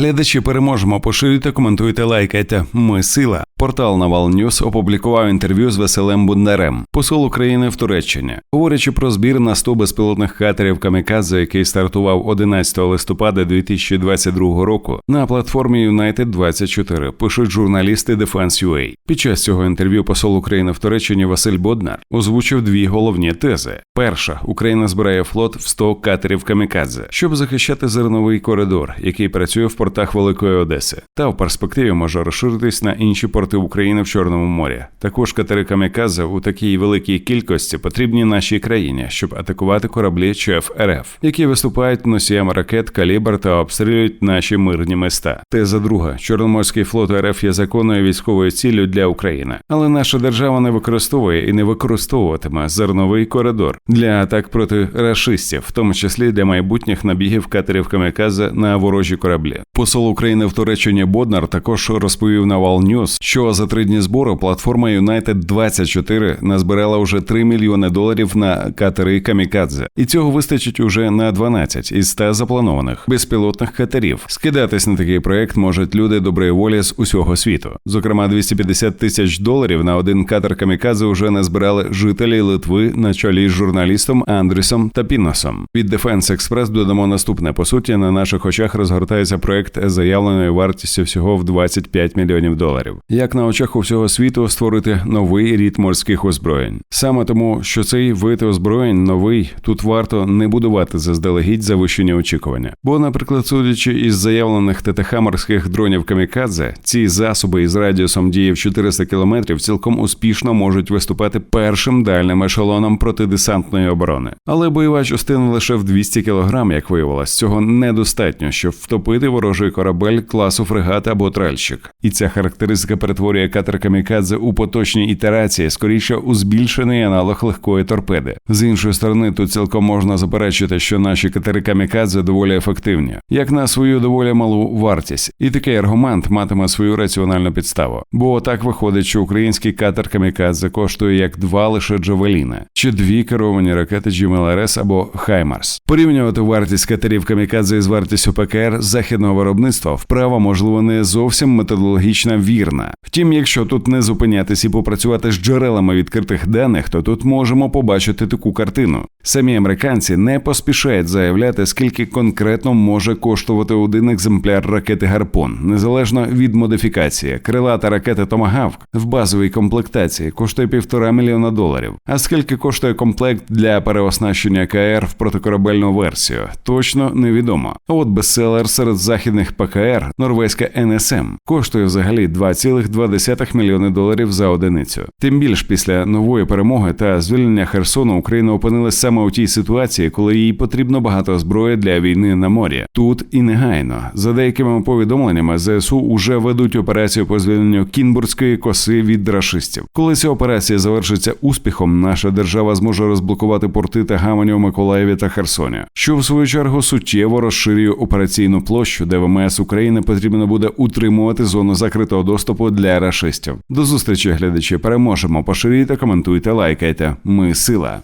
Глядачі переможемо. Поширюйте, коментуйте, лайкайте. Ми сила. Портал Навал Ньюс опублікував інтерв'ю з Василем Буднарем, посол України в Туреччині, говорячи про збір на 100 безпілотних катерів Камікадзе, який стартував 11 листопада 2022 року на платформі United 24 Пишуть журналісти Defense.ua. Під час цього інтерв'ю посол України в Туреччині Василь Боднар озвучив дві головні тези: перша Україна збирає флот в 100 катерів Камікадзе, щоб захищати зерновий коридор, який працює в портах Великої Одеси, та в перспективі може розширитись на інші порти України в Чорному морі. Також катери Камікадзе у такій великій кількості потрібні нашій країні, щоб атакувати кораблі ЧФ РФ, які виступають носіями ракет калібр та обстрілюють наші мирні міста. Теза друга: Чорноморський флот РФ є законною військовою ціллю для України, але наша держава не використовує і не використовуватиме зерновий коридор для атак проти рашистів, в тому числі для майбутніх набігів катерів Камікадзе на ворожі кораблі. Посол України в Туреччині Боднар також розповів на Вал News, що за три дні збору платформа United 24 назбирала вже 3 мільйони доларів на катери Камікадзе, і цього вистачить уже на 12 із 100 запланованих безпілотних катерів. Скидатись на такий проект можуть люди доброї волі з усього світу. Зокрема, 250 тисяч доларів на один катер Камікадзе вже назбирали жителі Литви на чолі з журналістом Андрісом та Піносом. Від Defense Express додамо наступне по суті. На наших очах розгортається проект з заявленою вартістю всього в 25 мільйонів доларів. Як на очах у всього світу створити новий рід морських озброєнь, саме тому, що цей вид озброєнь новий, тут варто не будувати заздалегідь завищення очікування. Бо, наприклад, судячи із заявлених ТТХ дронів Камікадзе, ці засоби із радіусом дії в 400 кілометрів цілком успішно можуть виступати першим дальним ешелоном протидесантної оборони. Але бойова частина лише в 200 кілограм, як виявилось, цього недостатньо, щоб втопити ворожий корабель класу фрегат або тральщик. І ця характеристика перетворює катер Камікадзе у поточній ітерації, скоріше у збільшений аналог легкої торпеди. З іншої сторони, тут цілком можна заперечити, що наші катери Камікадзе доволі ефективні, як на свою доволі малу вартість, і такий аргумент матиме свою раціональну підставу. Бо так виходить, що український катер Камікадзе коштує як два лише Джавеліна, чи дві керовані ракети GMLRS або Хаймарс. Порівнювати вартість катерів Камікадзе із вартістю ПКР західного виробництва вправа можливо не зовсім методологічно вірна. Втім, якщо тут не зупинятись і попрацювати з джерелами відкритих даних, то тут можемо побачити таку картину. Самі американці не поспішають заявляти, скільки конкретно може коштувати один екземпляр ракети Гарпун, незалежно від модифікації. Крилата ракета Томагавк в базовій комплектації коштує півтора мільйона доларів. А скільки коштує комплект для переоснащення КР в протикорабельну версію, точно невідомо. А от бестселер серед західних ПКР, норвезька НСМ, коштує взагалі 2,2 мільйони доларів за одиницю. Тим більш після нової перемоги та звільнення Херсону Україна опинилася саме у тій ситуації, коли їй потрібно багато зброї для війни на морі. Тут і негайно за деякими повідомленнями ЗСУ уже ведуть операцію по звільненню Кінбурзької коси від рашистів. Коли ця операція завершиться успіхом, наша держава зможе розблокувати порти та гамані у Миколаєві та Херсоні, що в свою чергу суттєво розширює операційну площу, де ВМС України потрібно буде утримувати зону закритого доступу для рашистів. До зустрічі глядачі переможемо. Поширюйте, коментуйте, лайкайте. Ми сила.